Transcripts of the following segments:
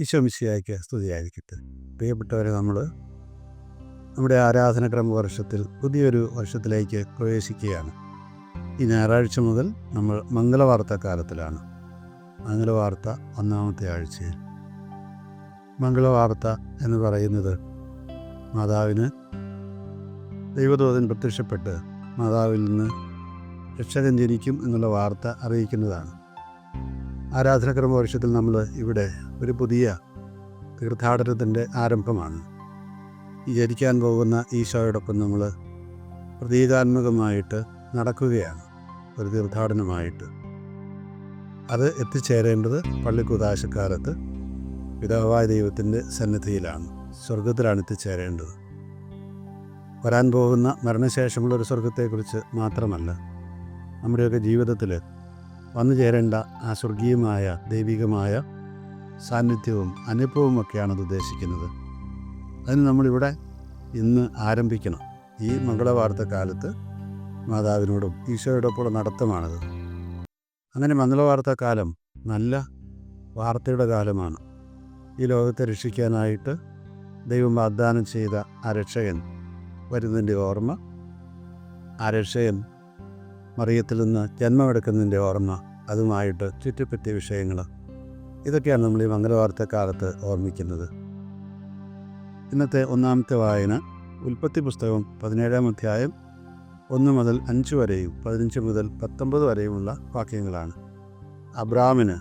ഈശോമിശിയായിക്ക് സ്തുതിയായിരിക്കട്ടെ. പ്രിയപ്പെട്ടവരെ നമ്മൾ നമ്മുടെ ആരാധനക്രമ വർഷത്തിൽ പുതിയൊരു വർഷത്തിലേക്ക് പ്രവേശിക്കുകയാണ്. ഈ ഞായറാഴ്ച മുതൽ നമ്മൾ മംഗളവാർത്ത കാലത്തിലാണ്. മംഗളവാർത്ത ഒന്നാമത്തെ ആഴ്ചയിൽ. മംഗളവാർത്ത എന്ന് പറയുന്നത് മാതാവിന് ദൈവദൂതൻ പ്രത്യക്ഷപ്പെട്ട് മാതാവിൽ നിന്ന് രക്ഷകൻ ജനിക്കും എന്നുള്ള വാർത്ത അറിയിക്കുന്നതാണ്. ആരാധനക്രമ വർഷത്തിൽ നമ്മൾ ഇവിടെ ഒരു പുതിയ തീർത്ഥാടനത്തിന്റെ ആരംഭമാണ്. ജനിക്കാൻ പോകുന്ന ഈശോയോടൊപ്പം നമ്മൾ പ്രതീകാത്മകമായിട്ട് നടക്കുകയാണ് ഒരു തീർത്ഥാടനമായിട്ട്. അത് എത്തിച്ചേരേണ്ടത് പള്ളിക്കുതാശക്കാലത്ത് പിതാവായ ദൈവത്തിന്റെ സന്നിധിയിലാണ്. സ്വർഗത്തിലാണ് എത്തിച്ചേരേണ്ടത്. വരാൻ പോകുന്ന മരണശേഷമുള്ള ഒരു സ്വർഗത്തെക്കുറിച്ച് മാത്രമല്ല നമ്മുടെയൊക്കെ ജീവിതത്തിൽ വന്നു ചേരേണ്ട ആ സ്വർഗീയമായ ദൈവികമായ സാന്നിധ്യവും അനുഭവവും അത് ഉദ്ദേശിക്കുന്നത്. അതിന് നമ്മളിവിടെ ഇന്ന് ആരംഭിക്കണം. ഈ മംഗളവാർത്ത കാലത്ത് മാതാവിനോടും ഈശോയോടൊപ്പമുള്ള നടത്തമാണത്. അങ്ങനെ മംഗളവാർത്ത കാലം നല്ല വാർത്തയുടെ കാലമാണ്. ഈ ലോകത്തെ രക്ഷിക്കാനായിട്ട് ദൈവം വാഗ്ദാനം ചെയ്ത ആ രക്ഷകൻ വരുന്നതിന്റെ ഓർമ്മ ആ രക്ഷകൻ മറിയത്തിൽ നിന്ന് ജന്മമെടുക്കുന്നതിന്റെ ഓർമ്മ അതുമായിട്ട് ചുറ്റിപ്പറ്റിയ വിഷയങ്ങൾ. ഇതൊക്കെയാണ് നമ്മൾ ഈ മംഗലവാർത്ത കാലത്ത് ഓർമ്മിക്കുന്നത്. ഇന്നത്തെ ഒന്നാമത്തെ വായന ഉൽപ്പത്തി പുസ്തകം പതിനേഴാം അധ്യായം ഒന്ന് മുതൽ അഞ്ച് വരെയും പതിനഞ്ച് മുതൽ പത്തൊമ്പത് വരെയുമുള്ള വാക്യങ്ങളാണ്. അബ്രാമിന്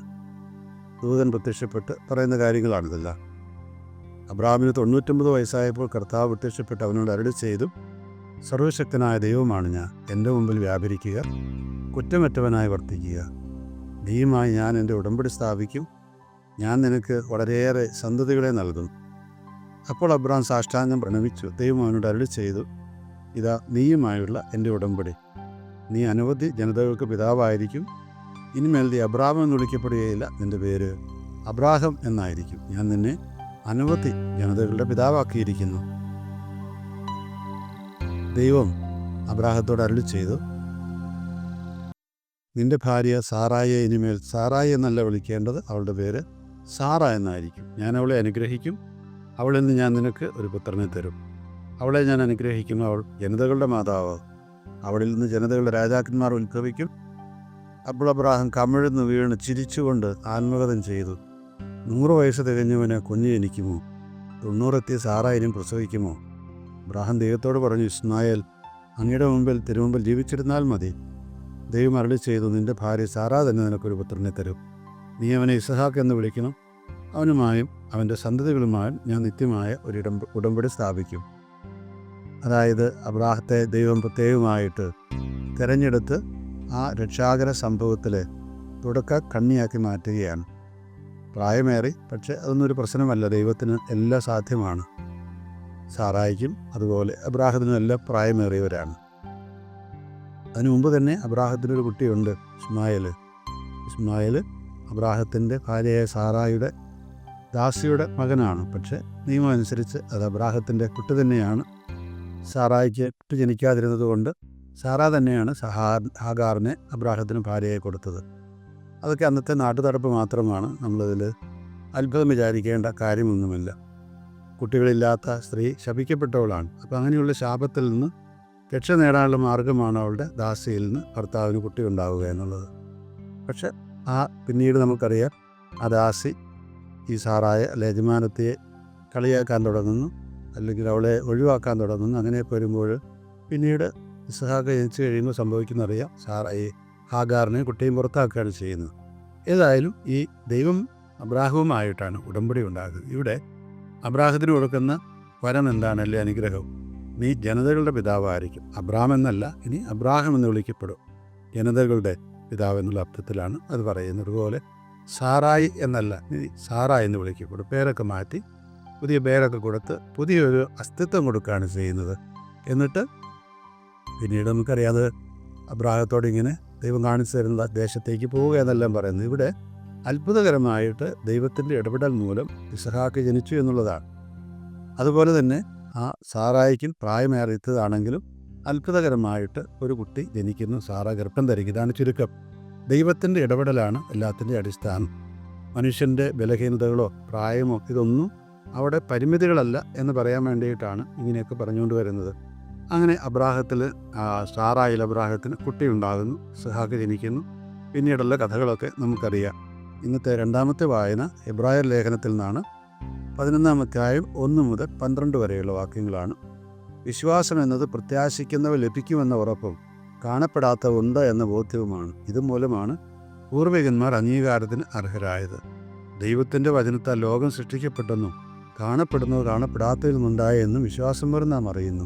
ദൂതൻ പ്രത്യക്ഷപ്പെട്ട് പറയുന്ന കാര്യങ്ങളാണിതെല്ലാം. അബ്രാമിന് തൊണ്ണൂറ്റൊമ്പത് വയസ്സായപ്പോൾ കർത്താവ് പ്രത്യക്ഷപ്പെട്ട് അവനോട് അരളി ചെയ്തു സർവശക്തനായ ദൈവമാണ് ഞാൻ. എന്റെ മുമ്പിൽ വ്യാപരിക്കുക കുറ്റമറ്റവനായി വർത്തിക്കുക. നീയുമായി ഞാൻ എന്റെ ഉടമ്പടി സ്ഥാപിക്കും. ഞാൻ നിനക്ക് വളരെയേറെ സന്തതികളെ നൽകും. അപ്പോൾ അബ്രാം സാഷ്ടാംഗം പ്രണമിച്ചു. ദൈവം അവനോട് അരുളി ചെയ്തു ഇതാ നീയുമായുള്ള എന്റെ ഉടമ്പടി. നീ അനവധി ജനതകൾക്ക് പിതാവായിരിക്കും. ഇനിമേൽ നീ അബ്രാഹം എന്ന് വിളിക്കപ്പെടുകയില്ല. നിന്റെ പേര് അബ്രാഹം എന്നായിരിക്കും. ഞാൻ നിന്നെ അനവധി ജനതകളുടെ പിതാവാക്കിയിരിക്കുന്നു. ദൈവം അബ്രാഹത്തോട് അരുളി ചെയ്തു നിന്റെ ഭാര്യ സാറായെ ഇനിമേൽ സാറായി എന്നല്ല വിളിക്കേണ്ടത് അവളുടെ പേര് സാറ എന്നായിരിക്കും. ഞാൻ അവളെ അനുഗ്രഹിക്കും. അവളിൽ നിന്ന് ഞാൻ നിനക്ക് ഒരു പുത്രനെ തരും. അവളെ ഞാൻ അനുഗ്രഹിക്കുന്നു. അവൾ ജനതകളുടെ മാതാവ്. അവളിൽ നിന്ന് ജനതകളുടെ രാജാക്കന്മാർ ഉത്ഭവിക്കും. അപ്പോൾ അബ്രാഹം കമിഴ്ന്ന് വീണ് ചിരിച്ചുകൊണ്ട് ആത്മകഥം ചെയ്തു. നൂറ് വയസ്സ് തികഞ്ഞവന് കുഞ്ഞ് ജനിക്കുമോ തൊണ്ണൂറെത്തിയ സാറായിനും പ്രസവിക്കുമോ? അബ്രാഹം ദൈവത്തോട് പറഞ്ഞു ഇസ്മായേൽ അങ്ങയുടെ മുമ്പിൽ തിരുമുമ്പിൽ ജീവിച്ചിരുന്നാൽ മതി. ദൈവം അരളി ചെയ്തു നിന്റെ ഭാര്യ സാറാ തന്നെ നിനക്കൊരു പുത്രനെ തരും. നീ അവനെ ഇസഹാക്ക് എന്ന് വിളിക്കണം. അവനുമായും അവന്റെ സന്തതികളുമായും ഞാൻ നിത്യമായ ഒരു ഉടമ്പടി സ്ഥാപിക്കും. അതായത് അബ്രാഹത്തെ ദൈവം പ്രത്യേകമായിട്ട് തിരഞ്ഞെടുത്ത് ആ രക്ഷാകര സംഭവത്തിൽ തുടക്ക കണ്ണിയാക്കി മാറ്റുകയാണ്. പ്രായമേറി പക്ഷേ അതൊന്നും ഒരു പ്രശ്നമല്ല. ദൈവത്തിന് എല്ലാം സാധ്യമാണ്. സാറായിക്കും അതുപോലെ അബ്രാഹത്തിനും എല്ലാം പ്രായമേറിയവരാണ്. അതിനു മുമ്പ് തന്നെ അബ്രാഹത്തിനൊരു കുട്ടിയുണ്ട് ഇസ്മായിൽ ഇസ്മായിൽ അബ്രാഹത്തിന്റെ ഭാര്യയായ സാറായുടെ ദാസിയുടെ മകനാണ്. പക്ഷേ നിയമം അനുസരിച്ച് അത് അബ്രാഹത്തിന്റെ കുട്ടി തന്നെയാണ്. സാറായിക്ക് കുട്ടി ജനിക്കാതിരുന്നത് കൊണ്ട് സാറാ തന്നെയാണ് സഹാ ഹാഗാറിനെ അബ്രാഹത്തിന് ഭാര്യയായി കൊടുത്തത്. അതൊക്കെ അന്നത്തെ നാട്ടുതടപ്പ് മാത്രമാണ്. നമ്മളിതിൽ അത്ഭുതം വിചാരിക്കേണ്ട കാര്യമൊന്നുമില്ല. കുട്ടികളില്ലാത്ത സ്ത്രീ ശപിക്കപ്പെട്ടവളാണ്. അപ്പോൾ അങ്ങനെയുള്ള ശാപത്തിൽ നിന്ന് രക്ഷ നേടാനുള്ള മാർഗമാണ് അവളുടെ ദാസിയിൽ നിന്ന് ഭർത്താവിന് കുട്ടി ഉണ്ടാവുക എന്നുള്ളത്. പക്ഷെ ആ പിന്നീട് നമുക്കറിയാം ആ ദാസി ഈ സാറായ അല്ലെ യജമാനത്തെ കളിയാക്കാൻ തുടങ്ങുന്നു അല്ലെങ്കിൽ അവളെ ഒഴിവാക്കാൻ തുടങ്ങുന്നു. അങ്ങനെ വരുമ്പോൾ പിന്നീട് ഇസഹാക്ക് ജനിച്ചു കഴിയുമ്പോൾ സംഭവിക്കുന്നറിയാം സാറ ഈ ഹാഗാറിനെ കുട്ടിയും പുറത്താക്കുകയാണ് ചെയ്യുന്നത്. ഏതായാലും ഈ ദൈവം അബ്രാഹവുമായിട്ടാണ് ഉടമ്പടി ഉണ്ടാകുന്നത്. ഇവിടെ അബ്രാഹത്തിന് കൊടുക്കുന്ന വരം എന്താണല്ലേ അനുഗ്രഹവും നീ ജനതകളുടെ പിതാവായിരിക്കും. അബ്രാം എന്നല്ല ഇനി അബ്രാഹം എന്ന് വിളിക്കപ്പെടും. ജനതകളുടെ പിതാവ് എന്നുള്ള അർത്ഥത്തിലാണ് അത് പറയുന്നത്. അതുപോലെ സാറായി എന്നല്ല നീ സാറായി എന്ന് വിളിക്കപ്പെടും. പേരൊക്കെ മാറ്റി പുതിയ പേരൊക്കെ കൊടുത്ത് പുതിയൊരു അസ്തിത്വം കൊടുക്കുകയാണ് ചെയ്യുന്നത്. എന്നിട്ട് പിന്നീട് നമുക്കറിയാതെ അബ്രാഹത്തോട് ഇങ്ങനെ ദൈവം കാണിച്ചു തരുന്ന ദേശത്തേക്ക് പോവുക എന്നെല്ലാം പറയുന്നത്. ഇവിടെ അത്ഭുതകരമായിട്ട് ദൈവത്തിന്റെ ഇടപെടൽ മൂലം ഇസഹാക്ക് ജനിച്ചു എന്നുള്ളതാണ്. അതുപോലെ തന്നെ ആ സാറായിക്കും പ്രായമേറിയതാണെങ്കിലും അത്ഭുതകരമായിട്ട് ഒരു കുട്ടി ജനിക്കുന്നു. സാറ ഗർഭം ധരിക്കും. ഇതാണ് ചുരുക്കം. ദൈവത്തിന്റെ ഇടപെടലാണ് എല്ലാത്തിന്റെ അടിസ്ഥാനം. മനുഷ്യന്റെ ബലഹീനതകളോ പ്രായമോ ഇതൊന്നും അവിടെ പരിമിതികളല്ല എന്ന് പറയാൻ വേണ്ടിയിട്ടാണ് ഇങ്ങനെയൊക്കെ പറഞ്ഞുകൊണ്ട് വരുന്നത്. അങ്ങനെ അബ്രാഹത്തിൽ സാറായിൽ അബ്രാഹത്തിന് കുട്ടിയുണ്ടാകുന്നു. സഹാക്ക് ജനിക്കുന്നു. പിന്നീടുള്ള കഥകളൊക്കെ നമുക്കറിയാം. ഇന്നത്തെ രണ്ടാമത്തെ വായന എബ്രായർ ലേഖനത്തിൽ നിന്നാണ്. പതിനൊന്നാം അധ്യായം ഒന്ന് മുതൽ പന്ത്രണ്ട് വരെയുള്ള വാക്യങ്ങളാണ്. വിശ്വാസം എന്നത് പ്രത്യാശിക്കുന്നവ ലഭിക്കുമെന്ന ഉറപ്പും കാണപ്പെടാത്ത ഉണ്ട് എന്ന ബോധ്യവുമാണ്. ഇതുമൂലമാണ് പൂർവികന്മാർ അംഗീകാരത്തിന് അർഹരായത്. ദൈവത്തിന്റെ വചനത്താൽ ലോകം സൃഷ്ടിക്കപ്പെട്ടെന്നും കാണപ്പെടുന്നവ കാണപ്പെടാത്തതിൽ നിന്നുണ്ടായ എന്നും വിശ്വാസം മൂലം നാം അറിയുന്നു.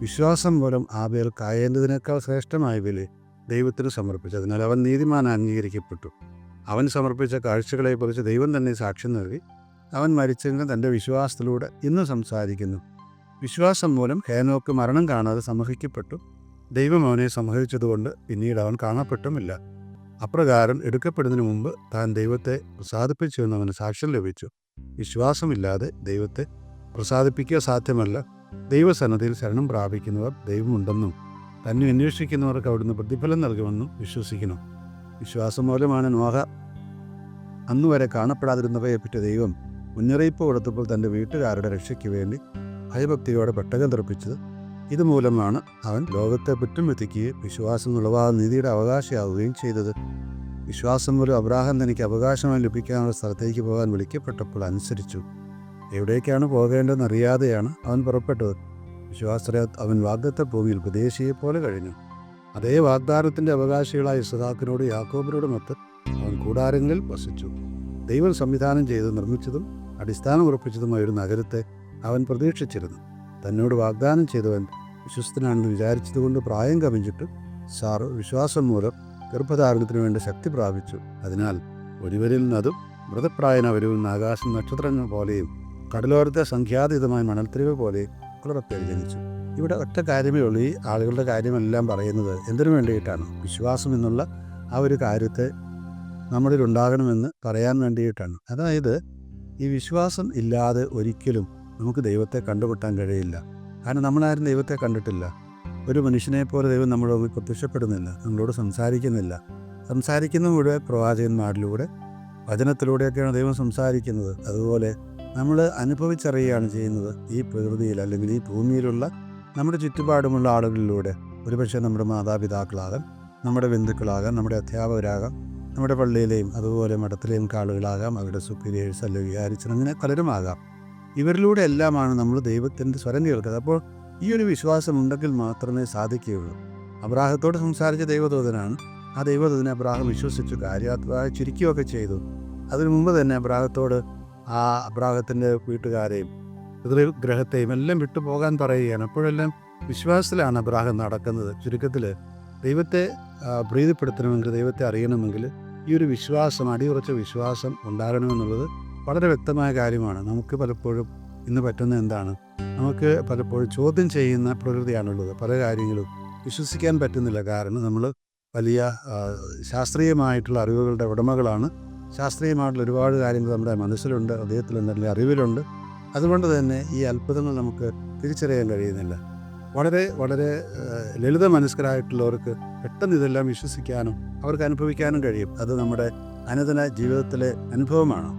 വിശ്വാസം മൂലം ആബേൽ കായേണ്ടതിനേക്കാൾ ശ്രേഷ്ഠമായ വില ദൈവത്തിന് സമർപ്പിച്ചു. അതിനാൽ അവൻ നീതിമാൻ അംഗീകരിക്കപ്പെട്ടു. അവൻ സമർപ്പിച്ച കാഴ്ചകളെക്കുറിച്ച് ദൈവം തന്നെ സാക്ഷ്യം നൽകി. അവൻ മരിച്ചെങ്കിലും തന്റെ വിശ്വാസത്തിലൂടെ ഇന്ന് സംസാരിക്കുന്നു. വിശ്വാസം മൂലം ഹേനോക്ക് മരണം കാണാതെ സംഹരിക്കപ്പെട്ടു ദൈവം അവനെ സംഹരിച്ചതുകൊണ്ട് പിന്നീട് അവൻ കാണപ്പെട്ടുമില്ല. അപ്രകാരം എടുക്കപ്പെടുന്നതിന് മുമ്പ് താൻ ദൈവത്തെ പ്രസാദിപ്പിച്ചു എന്ന് അവന് സാക്ഷ്യം ലഭിച്ചു. വിശ്വാസമില്ലാതെ ദൈവത്തെ പ്രസാദിപ്പിക്കുക സാധ്യമല്ല. ദൈവസന്നദ്ധിയിൽ ശരണം പ്രാപിക്കുന്നവർ ദൈവമുണ്ടെന്നും തന്നെ അന്വേഷിക്കുന്നവർക്ക് അവിടുന്ന് പ്രതിഫലം നൽകുമെന്നും വിശ്വസിക്കുന്നു. വിശ്വാസം മൂലമാണ് നോഹ അന്നുവരെ കാണപ്പെടാതിരുന്നവയെ പറ്റി ദൈവം മുന്നറിയിപ്പ് കൊടുത്തപ്പോൾ തന്റെ വീട്ടുകാരുടെ രക്ഷയ്ക്ക് വേണ്ടി ഭയഭക്തിയോടെ പെട്ടകം തെറപ്പിച്ചത്. ഇതുമൂലമാണ് അവൻ ലോകത്തെ കുറ്റം എത്തിക്കുകയും വിശ്വാസം ഉളവാകുന്ന നീതിയുടെ അവകാശിയാവുകയും ചെയ്തത്. വിശ്വാസം മൂലം അബ്രാഹം തനിക്ക് അവകാശമായി ലഭിക്കാനുള്ള സ്ഥലത്തേക്ക് പോകാൻ വിളിക്കപ്പെട്ടപ്പോൾ അനുസരിച്ചു. എവിടേക്കാണ് പോകേണ്ടതെന്ന് അറിയാതെയാണ് അവൻ പുറപ്പെട്ടത്. വിശ്വാസത്തെ അവൻ വാഗ്ദത്ത ഭൂമിയിൽ പ്രദേശിയെ പോലെ കഴിഞ്ഞു. അതേ വാഗ്ദാനത്തിന്റെ അവകാശികളായ ഇസഹാക്കിനോട് യാക്കോബിനോടുമൊത്ത് കൂടാരങ്ങളിൽ വസിച്ചു. ദൈവം സംവിധാനം ചെയ്ത് നിർമ്മിച്ചതും അടിസ്ഥാനം ഉറപ്പിച്ചതുമായ ഒരു നഗരത്തെ അവൻ പ്രതീക്ഷിച്ചിരുന്നു. തന്നോട് വാഗ്ദാനം ചെയ്തവൻ വിശ്വസ്തനാണെന്ന് വിചാരിച്ചതുകൊണ്ട് പ്രായം കവിഞ്ഞിട്ട് സാർ വിശ്വാസം മൂലം ഗർഭധാരണത്തിന് വേണ്ട ശക്തി പ്രാപിച്ചു. അതിനാൽ ഒരുവരിൽ നിന്നതും മൃതപ്രായനവരിൽ നിന്ന് ആകാശം നക്ഷത്രങ്ങൾ പോലെയും കടലോരത്തെ സംഖ്യാതീതമായ മണൽത്തിരിവ് പോലെയും കുളറപ്പേര് ജനിച്ചു ഇവിടെ ഒറ്റ കാര്യമേ ഉള്ളൂ. ഈ ആളുകളുടെ കാര്യമെല്ലാം പറയുന്നത് എന്തിനു വേണ്ടിയിട്ടാണ്? വിശ്വാസം എന്നുള്ള ആ ഒരു കാര്യത്തെ നമ്മളിൽ ഉണ്ടാകണമെന്ന് പറയാൻ വേണ്ടിയിട്ടാണ്. അതായത് ഈ വിശ്വാസം ഇല്ലാതെ ഒരിക്കലും നമുക്ക് ദൈവത്തെ കണ്ടുമുട്ടാൻ കഴിയില്ല. കാരണം നമ്മളാരും ദൈവത്തെ കണ്ടിട്ടില്ല. ഒരു മനുഷ്യനെ പോലെ ദൈവം മുമ്പിൽ പ്രത്യക്ഷപ്പെടുന്നില്ല. നമ്മളോട് സംസാരിക്കുന്നില്ല. സംസാരിക്കുന്ന മുഴുവൻ പ്രവാചകന്മാരിലൂടെ വചനത്തിലൂടെയൊക്കെയാണ് ദൈവം സംസാരിക്കുന്നത്. അതുപോലെ നമ്മൾ അനുഭവിച്ചറിയുകയാണ് ചെയ്യുന്നത് ഈ പ്രകൃതിയിൽ അല്ലെങ്കിൽ ഈ ഭൂമിയിലുള്ള നമ്മുടെ ചുറ്റുപാടുമുള്ള ആളുകളിലൂടെ. ഒരുപക്ഷെ നമ്മുടെ മാതാപിതാക്കളാകാം നമ്മുടെ ബന്ധുക്കളാകാം നമ്മുടെ അധ്യാപകരാകാം നമ്മുടെ പള്ളിയിലെയും അതുപോലെ മഠത്തിലെയും കാളുകളാകാം അവരുടെ സുപ്പീരിയേഴ്സ് അല്ലെങ്കിൽ വിചാരിച്ചൻ അങ്ങനെ പലരുമാകാം. ഇവരിലൂടെ എല്ലാമാണ് നമ്മൾ ദൈവത്തിന്റെ സ്വരം കേൾക്കുന്നത്. അപ്പോൾ ഈ ഒരു വിശ്വാസം ഉണ്ടെങ്കിൽ മാത്രമേ സാധിക്കുകയുള്ളൂ. അബ്രാഹത്തോട് സംസാരിച്ച ദൈവദൂതനാണ്. ആ ദൈവദൂതനെ അബ്രാഹം വിശ്വസിച്ചു കാര്യാത്മക ചുരുക്കുകയൊക്കെ ചെയ്തു. അതിനു മുമ്പ് തന്നെ അബ്രാഹത്തോട് ആ അബ്രാഹത്തിന്റെ വീട്ടുകാരെയും പിതൃഗ്രഹത്തെയും എല്ലാം വിട്ടുപോകാൻ പറയുകയാണ്. അപ്പോഴെല്ലാം വിശ്വാസത്തിലാണ് അബ്രാഹം നടക്കുന്നത്. ചുരുക്കത്തിൽ ദൈവത്തെ പ്രീതിപ്പെടുത്തണമെങ്കിൽ ദൈവത്തെ അറിയണമെങ്കിൽ ഈ ഒരു വിശ്വാസം അടിയുറച്ച വിശ്വാസം ഉണ്ടാകണമെന്നുള്ളത് വളരെ വ്യക്തമായ കാര്യമാണ്. നമുക്ക് പലപ്പോഴും ഇന്ന് പറ്റുന്ന എന്താണ്? നമുക്ക് പലപ്പോഴും ചോദ്യം ചെയ്യുന്ന പ്രകൃതിയാണുള്ളത്. പല കാര്യങ്ങളും വിശ്വസിക്കാൻ പറ്റുന്നില്ല. കാരണം നമ്മൾ വലിയ ശാസ്ത്രീയമായിട്ടുള്ള അറിവുകളുടെ ഉടമകളാണ്. ശാസ്ത്രീയമായിട്ടുള്ള ഒരുപാട് കാര്യങ്ങൾ നമ്മുടെ മനസ്സിലുണ്ട് ഹൃദയത്തിലുണ്ട് അല്ലെങ്കിൽ അറിവിലുണ്ട്. അതുകൊണ്ട് തന്നെ ഈ അത്ഭുതങ്ങൾ നമുക്ക് തിരിച്ചറിയാൻ കഴിയുന്നില്ല. വളരെ വളരെ ലളിത മനസ്കരായിട്ടുള്ളവർക്ക് പെട്ടെന്ന് ഇതെല്ലാം വിശ്വസിക്കാനും അവർക്ക് അനുഭവിക്കാനും കഴിയും. അത് നമ്മുടെ അനുദിന ജീവിതത്തിലെ അനുഭവമാണ്.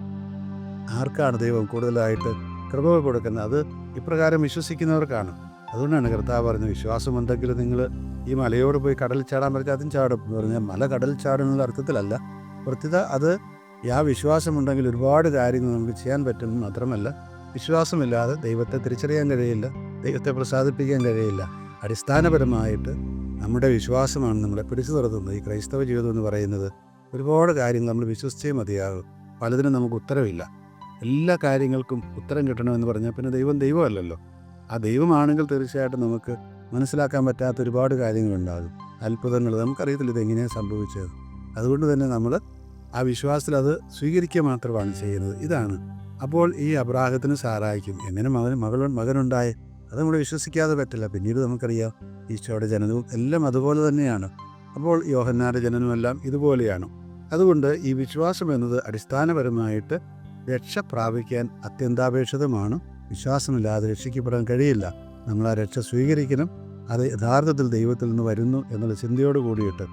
ആർക്കാണ് ദൈവം കൂടുതലായിട്ട് കൃപ കൊടുക്കുന്നത്? അത് ഇപ്രകാരം വിശ്വസിക്കുന്നവർക്കാണ്. അതുകൊണ്ടാണ് കർത്താവ് പറഞ്ഞത് വിശ്വാസമുണ്ടെങ്കിൽ നിങ്ങൾ ഈ മലയോട് പോയി കടലിൽ ചാടാൻ പറഞ്ഞാൽ അതും ചാടും. എന്ന് പറഞ്ഞാൽ മല കടലിൽ ചാടുന്നുള്ള അർത്ഥത്തിലല്ല. പ്രത്യേക അത് ആ വിശ്വാസമുണ്ടെങ്കിൽ ഒരുപാട് കാര്യങ്ങൾ നമുക്ക് ചെയ്യാൻ പറ്റും മാത്രമല്ല വിശ്വാസമില്ലാതെ ദൈവത്തെ തിരിച്ചറിയാൻ കഴിയില്ല. ദൈവത്തെ പ്രസാദിപ്പിക്കാൻ കഴിയില്ല. അടിസ്ഥാനപരമായിട്ട് നമ്മുടെ വിശ്വാസമാണ് നമ്മളെ പിടിച്ചു നിർത്തുന്നത്. ഈ ക്രൈസ്തവ ജീവിതം എന്ന് പറയുന്നത് ഒരുപാട് കാര്യങ്ങൾ നമ്മൾ വിശ്വസിച്ചേ മതിയാകും. പലതിനും നമുക്ക് ഉത്തരവില്ല. എല്ലാ കാര്യങ്ങൾക്കും ഉത്തരം കിട്ടണമെന്ന് പറഞ്ഞാൽ പിന്നെ ദൈവം ദൈവമല്ലല്ലോ. ആ ദൈവമാണെങ്കിൽ തീർച്ചയായിട്ടും നമുക്ക് മനസ്സിലാക്കാൻ പറ്റാത്ത ഒരുപാട് കാര്യങ്ങളുണ്ടാകും. അത്ഭുതങ്ങൾ. നമുക്കറിയത്തില്ല ഇതെങ്ങനെയാണ് സംഭവിച്ചത് അതുകൊണ്ട് തന്നെ നമ്മൾ ആ വിശ്വാസത്തിൽ അത് സ്വീകരിക്കുക മാത്രമാണ് ചെയ്യുന്നത്. ഇതാണ്. അപ്പോൾ ഈ അബ്രാഹത്തിന് സാറായിക്കും. എങ്ങനെ മകൻ മകൾ മകനുണ്ടായി? അത് നമ്മൾ വിശ്വസിക്കാതെ പറ്റില്ല. പിന്നീട് നമുക്കറിയാം ഈശോയുടെ ജനനവും എല്ലാം അതുപോലെ തന്നെയാണ്. അപ്പോൾ യോഹന്നാരുടെ ജനനമെല്ലാം ഇതുപോലെയാണ്. അതുകൊണ്ട് ഈ വിശ്വാസം എന്നത് അടിസ്ഥാനപരമായിട്ട് രക്ഷ പ്രാപിക്കാൻ അത്യന്താപേക്ഷിതമാണ്. വിശ്വാസമില്ലാതെ രക്ഷിക്കപ്പെടാൻ കഴിയില്ല. നമ്മൾ ആ രക്ഷ സ്വീകരിക്കണം. അത് യഥാർത്ഥത്തിൽ ദൈവത്തിൽ നിന്ന് വരുന്നു എന്നുള്ള ചിന്തയോട് കൂടിയിട്ട്.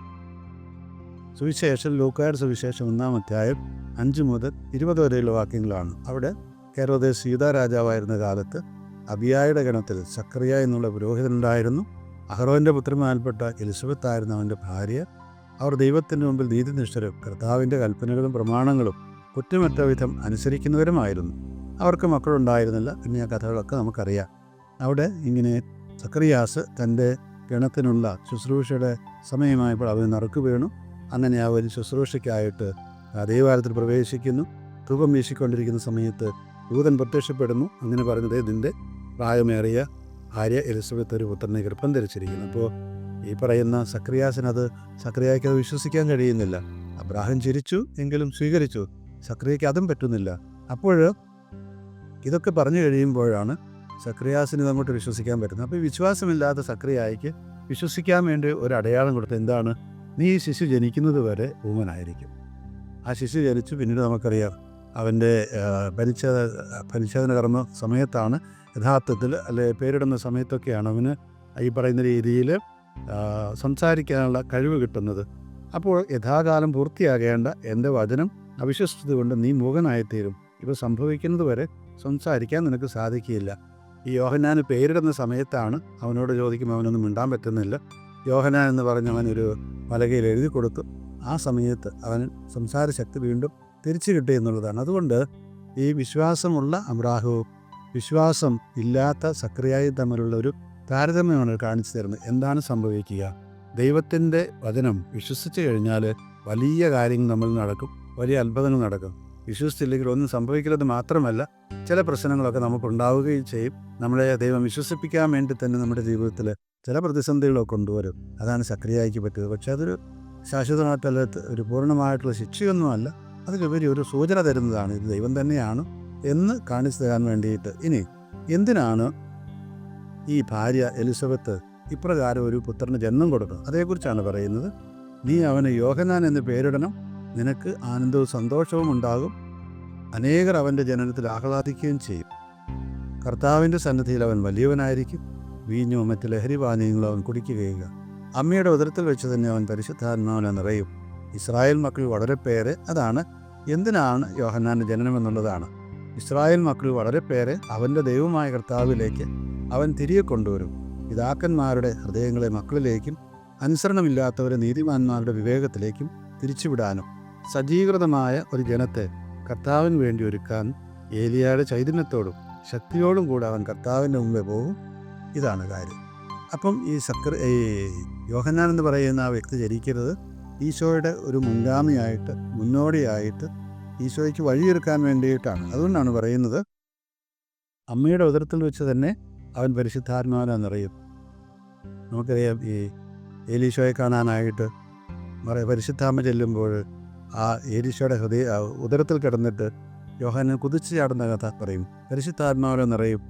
സുവിശേഷം ലൂക്കായുടെ സുവിശേഷം ഒന്നാം അധ്യായം അഞ്ച് മുതൽ ഇരുപത് വരെയുള്ള വാക്യങ്ങളാണ്. അവിടെ കേരളത്തെ സീതാരാജാവായിരുന്ന കാലത്ത് അബിയായുടെ ഗണത്തിൽ സക്രിയ എന്നുള്ള പുരോഹിതനുണ്ടായിരുന്നു. അഹ്റോന്റെ പുത്രന്മാരിൽപ്പെട്ട എലിസബത്ത് ആയിരുന്നു അവന്റെ ഭാര്യ. അവർ ദൈവത്തിന്റെ മുമ്പിൽ നീതിനിഷ്ഠരും കർത്താവിന്റെ കൽപ്പനകളും പ്രമാണങ്ങളും കുറ്റമറ്റ വിധം അനുസരിക്കുന്നവരുമായിരുന്നു. അവർക്ക് മക്കളുണ്ടായിരുന്നില്ല. പിന്നെ ആ കഥകളൊക്കെ നമുക്കറിയാം. അവിടെ ഇങ്ങനെ സക്രിയാസ് തന്റെ ഗണത്തിനുള്ള ശുശ്രൂഷയുടെ സമയമായപ്പോൾ അവന് നറുക്ക് വീണു. അങ്ങനെ ഒരു ശുശ്രൂഷയ്ക്കായിട്ട് ദൈവാലയത്തിൽ പ്രവേശിക്കുന്നു. ധൂപം വീശിക്കൊണ്ടിരിക്കുന്ന സമയത്ത് ദൂതൻ പ്രത്യക്ഷപ്പെടുന്നു. അങ്ങനെ പറഞ്ഞത് ഇതിന്റെ പ്രായമേറിയ ഭാര്യ എലിസബത്ത് ഒരു പുത്രനെ ഗർഭം ധരിച്ചിരിക്കുന്നു. അപ്പോൾ ഈ പറയുന്ന സക്രിയാസിനത് സക്രിയയ്ക്ക് അത് വിശ്വസിക്കാൻ കഴിയുന്നില്ല. അബ്രാഹിം ചിരിച്ചു എങ്കിലും സ്വീകരിച്ചു. സക്രിയയ്ക്ക് അതും പറ്റുന്നില്ല. അപ്പോൾ ഇതൊക്കെ പറഞ്ഞു കഴിയുമ്പോഴാണ് സക്രിയാസിന് അങ്ങോട്ട് വിശ്വസിക്കാൻ പറ്റുന്നത്. അപ്പോൾ വിശ്വാസമില്ലാത്ത സക്രിയായിക്ക് വിശ്വസിക്കാൻ വേണ്ടി ഒരു അടയാളം കൊടുത്ത് എന്താണ്? നീ ഈ ശിശു ജനിക്കുന്നത് വരെ ഊമനായിരിക്കും. ആ ശിശു ജനിച്ചു പിന്നീട് നമുക്കറിയാം അവന്റെ പരിച്ഛേദ പരിച്ഛേദന കർമ്മ സമയത്താണ് യഥാർത്ഥത്തിൽ അല്ലെ പേരിടുന്ന സമയത്തൊക്കെയാണ് അവന് ഈ പറയുന്ന രീതിയിൽ സംസാരിക്കാനുള്ള കഴിവ് കിട്ടുന്നത്. അപ്പോൾ യഥാകാലം പൂർത്തിയാകേണ്ട എന്റെ വചനം അവിശ്വസിച്ചത് കൊണ്ട് നീ മൂകനായിത്തീരും. ഇവ സംഭവിക്കുന്നത് വരെ സംസാരിക്കാൻ നിനക്ക് സാധിക്കില്ല ഈ യോഹനാന് പേരിടുന്ന സമയത്താണ് അവനോട് ചോദിക്കുമ്പോൾ അവനൊന്നും മിണ്ടാൻ പറ്റുന്നില്ല. യോഹനാൻ എന്ന് പറഞ്ഞ് അവനൊരു പലകയിൽ എഴുതി കൊടുത്തു. ആ സമയത്ത് അവൻ സംസാര ശക്തി വീണ്ടും തിരിച്ചു കിട്ടി എന്നുള്ളതാണ്. അതുകൊണ്ട് ഈ വിശ്വാസമുള്ള അബ്രാഹവും വിശ്വാസം ഇല്ലാത്ത സക്രിയായും തമ്മിലുള്ള ഒരു താരതമ്യമാണ് കാണിച്ചു തരുന്നത്. എന്താണ് സംഭവിക്കുക? ദൈവത്തിന്റെ വചനം വിശ്വസിച്ച് കഴിഞ്ഞാൽ വലിയ കാര്യങ്ങൾ നമ്മൾ നടക്കും വലിയ അത്ഭുതങ്ങൾ നടക്കും. വിശ്വസിച്ചില്ലെങ്കിൽ ഒന്നും സംഭവിക്കുന്നത് മാത്രമല്ല ചില പ്രശ്നങ്ങളൊക്കെ നമുക്കുണ്ടാവുകയും ചെയ്യും. നമ്മളെ ദൈവം വിശ്വസിപ്പിക്കാൻ വേണ്ടി തന്നെ നമ്മുടെ ജീവിതത്തിൽ ചില പ്രതിസന്ധികളൊക്കെ കൊണ്ടുവരും. അതാണ് സക്രിയയ്ക്ക് പറ്റിയത്. പക്ഷേ അതൊരു ശാശ്വതമായിട്ടുള്ള ഒരു പൂർണമായിട്ടുള്ള ശിക്ഷയൊന്നുമല്ല. അതിലുപരി ഒരു സൂചന തരുന്നതാണ് ഇത് ദൈവം തന്നെയാണ് എന്ന് കാണിച്ചു തരാൻ വേണ്ടിയിട്ട്. ഇനി എന്തിനാണ് ഈ ഭാര്യ എലിസബത്ത് ഇപ്രകാരം ഒരു പുത്രന് ജന്മം കൊടുക്കുന്നത്? അതേക്കുറിച്ചാണ് പറയുന്നത്. നീ അവന് യോഹനാൻ എന്ന് പേരിടണം. നിനക്ക് ആനന്ദവും സന്തോഷവും ഉണ്ടാകും. അനേകർ അവന്റെ ജനനത്തിൽ ആഹ്ലാദിക്കുകയും ചെയ്യും. കർത്താവിന്റെ സന്നദ്ധിയിൽ അവൻ വലിയവനായിരിക്കും. വീഞ്ഞോ മറ്റ് ലഹരി പാനീയങ്ങളോ അവൻ കുടിക്കുകയില്ല. അമ്മയുടെ ഉദരത്തിൽ വെച്ച് തന്നെ അവൻ പരിശുദ്ധാത്മാവിനെ നിറയും. ഇസ്രായേൽ മക്കൾ വളരെ പേര് അതാണ് എന്തിനാണ് യോഹന്നാന്റെ ജനനം എന്നുള്ളതാണ്. ഇസ്രായേൽ മക്കൾ വളരെ പേരെ അവന്റെ ദൈവമായ കർത്താവിലേക്ക് അവൻ തിരികെ കൊണ്ടുവരും. പിതാക്കന്മാരുടെ ഹൃദയങ്ങളെ മക്കളിലേക്കും അനുസരണമില്ലാത്തവരെ നീതിമാന്മാരുടെ വിവേകത്തിലേക്കും തിരിച്ചുവിടാനും സജ്ജീകൃതമായ ഒരു ജനത്തെ കർത്താവിന് വേണ്ടി ഒരുക്കാൻ ഏലിയയുടെ ചൈതന്യത്തോടും ശക്തിയോടും കൂടെ അവൻ കർത്താവിന്റെ മുമ്പേ പോകും. ഇതാണ് കാര്യം. അപ്പം ഈ സക്ര ഈ യോഹന്നാൻ എന്ന് പറയുന്ന ആ വ്യക്തി ജനിക്കരുത് ഈശോയുടെ ഒരു മുൻഗാമിയായിട്ട് മുന്നോടിയായിട്ട് ഈശോയ്ക്ക് വഴിയൊരുക്കാൻ വേണ്ടിയിട്ടാണ്. അതുകൊണ്ടാണ് പറയുന്നത് അമ്മയുടെ ഉദരത്തിൽ വെച്ച് തന്നെ അവൻ പരിശുദ്ധാത്മാവനെന്നറിയും നമുക്കറിയാം ഈ ഏലീശോയെ കാണാനായിട്ട് മറ പരിശുദ്ധാമ്മ ചെല്ലുമ്പോൾ ആ ഏലീശോയുടെ ഹൃദയ ഉദരത്തിൽ കിടന്നിട്ട് യോഹാനെ കുതിച്ചു ചാടുന്ന കഥ പറയും. പരിശുദ്ധാത്മാവിനെ നിറയും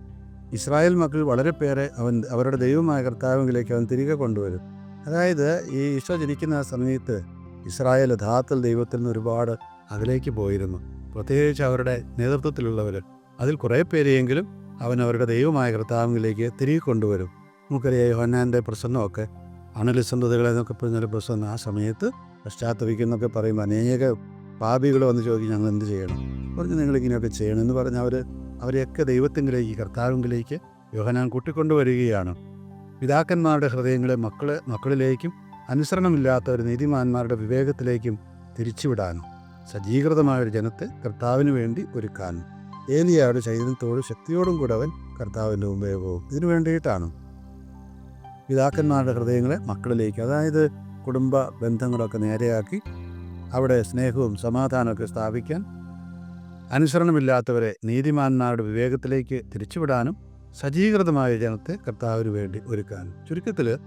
ഇസ്രായേൽ മക്കൾ വളരെ പേരെ അവൻ അവരുടെ ദൈവമായ കർത്താവിലേക്ക് അവൻ തിരികെ കൊണ്ടുവരും. അതായത് ഈ ഈശോ ജനിക്കുന്ന സമയത്ത് ഇസ്രായേൽ യഥാർത്ഥത്തിൽ ദൈവത്തിൽ നിന്ന് ഒരുപാട് അകലേക്ക് പോയിരുന്നു. പ്രത്യേകിച്ച് അവരുടെ നേതൃത്വത്തിലുള്ളവർ. അതിൽ കുറേ പേരെയെങ്കിലും അവൻ അവരുടെ ദൈവമായ കർത്താവിലേക്ക് തിരികെ കൊണ്ടുവരും. നമുക്കറിയാം യോഹന്നാന്റെ പ്രസംഗമൊക്കെ അണലിസന്ധതകളെ എന്നൊക്കെ പറഞ്ഞൊരു പ്രസംഗം ആ സമയത്ത് പശ്ചാത്തപിക്കുന്നൊക്കെ പറയുമ്പോൾ അനേക പാപികൾ വന്ന് ചോദിക്കും ഞങ്ങൾ എന്ത് ചെയ്യണം? പറഞ്ഞു നിങ്ങളിങ്ങനെയൊക്കെ ചെയ്യണം എന്ന് പറഞ്ഞ് അവർ അവരെയൊക്കെ ദൈവത്തിങ്കിലേക്ക് കർത്താവിങ്കിലേക്ക് യോഹനാൻ കൂട്ടിക്കൊണ്ടുവരികയാണ്. പിതാക്കന്മാരുടെ ഹൃദയങ്ങളെ മക്കളെ മക്കളിലേക്കും അനുസരണമില്ലാത്ത ഒരു നീതിമാന്മാരുടെ വിവേകത്തിലേക്കും തിരിച്ചുവിടാനും സജ്ജീകൃതമായ ഒരു ജനത്തെ കർത്താവിന് വേണ്ടി ഒരുക്കാനും. ഏലിയാവുടെ ചൈതന്യത്തോടും ശക്തിയോടും കൂടെ അവൻ കർത്താവിന്റെ മുമ്പേ പോകും. ഇതിനു വേണ്ടിയിട്ടാണ് പിതാക്കന്മാരുടെ ഹൃദയങ്ങളെ മക്കളിലേക്ക് അതായത് കുടുംബ ബന്ധങ്ങളൊക്കെ നേരെയാക്കി അവിടെ സ്നേഹവും സമാധാനമൊക്കെ സ്ഥാപിക്കാൻ അനുസരണമില്ലാത്തവരെ നീതിമാന്മാരുടെ വിവേകത്തിലേക്ക് തിരിച്ചുവിടാനും സജ്ജീകൃതമായ ജനത്തെ കർത്താവിന് വേണ്ടി ഒരുക്കാൻ. ചുരുക്കത്തിൽ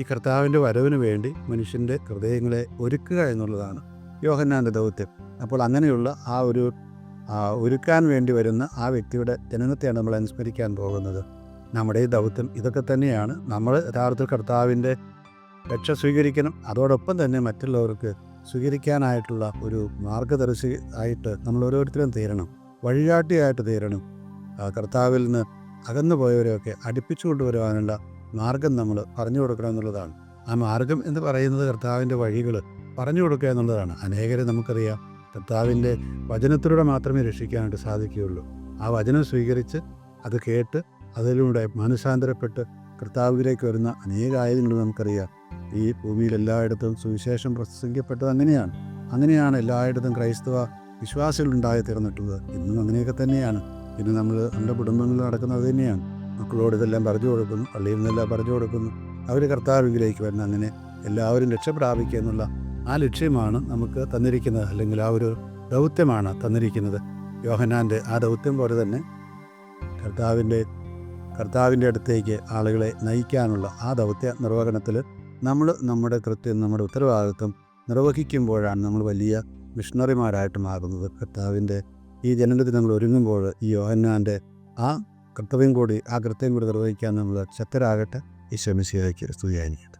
ഈ കർത്താവിന്റെ വരവിന് വേണ്ടി മനുഷ്യന്റെ ഹൃദയങ്ങളെ ഒരുക്കുക എന്നുള്ളതാണ് യോഹന്നാന്റെ ദൗത്യം. അപ്പോൾ അങ്ങനെയുള്ള ആ ഒരു ഒരുക്കാൻ വേണ്ടി വരുന്ന ആ വ്യക്തിയുടെ ജനനത്തെയാണ് നമ്മൾ അനുസ്മരിക്കാൻ പോകുന്നത്. നമ്മുടെ ഈ ദൗത്യം ഇതൊക്കെ തന്നെയാണ്. നമ്മൾ യഥാർത്ഥത്തിൽ കർത്താവിന്റെ രക്ഷ സ്വീകരിക്കണം. അതോടൊപ്പം തന്നെ മറ്റുള്ളവർക്ക് സ്വീകരിക്കാനായിട്ടുള്ള ഒരു മാർഗദർശി ആയിട്ട് നമ്മൾ ഓരോരുത്തരും തീരണം. വഴികാട്ടിയായിട്ട് തീരണം. കർത്താവിൽ നിന്ന് അകന്നു പോയവരെയൊക്കെ അടുപ്പിച്ചു കൊണ്ടുവരുവാനുള്ള മാർഗം നമ്മൾ പറഞ്ഞു കൊടുക്കണം എന്നുള്ളതാണ്. ആ മാർഗം എന്ന് പറയുന്നത് കർത്താവിന്റെ വഴികൾ പറഞ്ഞു കൊടുക്കുക എന്നുള്ളതാണ്. അനേകരെ നമുക്കറിയാം കർത്താവിന്റെ വചനത്തിലൂടെ മാത്രമേ രക്ഷിക്കാനായിട്ട് സാധിക്കുകയുള്ളൂ. ആ വചനം സ്വീകരിച്ച് അത് കേട്ട് അതിലൂടെ മനസാന്തരപ്പെട്ട് കർത്താവിലേക്ക് വരുന്ന അനേക ആയുധങ്ങൾ നമുക്കറിയാം. ഈ ഭൂമിയിൽ എല്ലായിടത്തും സുവിശേഷം പ്രസംഗിക്കപ്പെട്ടത് അങ്ങനെയാണ്. അങ്ങനെയാണ് എല്ലായിടത്തും ക്രൈസ്തവ വിശ്വാസികളുണ്ടായി തീർന്നിട്ടുള്ളത് ഇന്നും അങ്ങനെയൊക്കെ തന്നെയാണ്. ഇന്ന് നമ്മൾ നമ്മുടെ കുടുംബങ്ങളിൽ നടക്കുന്നത് തന്നെയാണ്. മക്കളോട് ഇതെല്ലാം പറഞ്ഞു കൊടുക്കുന്നു പള്ളിയിൽ നിന്നെല്ലാം പറഞ്ഞു കൊടുക്കുന്നു. അവർ കർത്താവിലേക്ക് വരുന്ന അങ്ങനെ എല്ലാവരും രക്ഷപ്രാപിക്കുക എന്നുള്ള ആ ലക്ഷ്യമാണ് നമുക്ക് തന്നിരിക്കുന്നത് അല്ലെങ്കിൽ ആ ഒരു ദൗത്യമാണ് തന്നിരിക്കുന്നത്. യോഹനാന്റെ ആ ദൗത്യം പോലെ തന്നെ കർത്താവിന്റെ കർത്താവിന്റെ അടുത്തേക്ക് ആളുകളെ നയിക്കാനുള്ള ആ ദൗത്യ നിർവഹണത്തിൽ നമ്മൾ നമ്മുടെ കൃത്യം നമ്മുടെ ഉത്തരവാദിത്വം നിർവഹിക്കുമ്പോഴാണ് നമ്മൾ വലിയ മിഷണറിമാരായിട്ട് മാറുന്നത്. കർത്താവിന്റെ ഈ ജനനദിനങ്ങൾ ഒരുങ്ങുമ്പോൾ ഈ യോഹന്നാന്റെ ആ കർത്തവ്യം കൂടി ആ കൃത്യം കൂടി നിർവഹിക്കാൻ നമ്മൾ ശക്തരാകട്ടെ. ഈശോ സ്തുതിയായിരിക്കട്ടെ.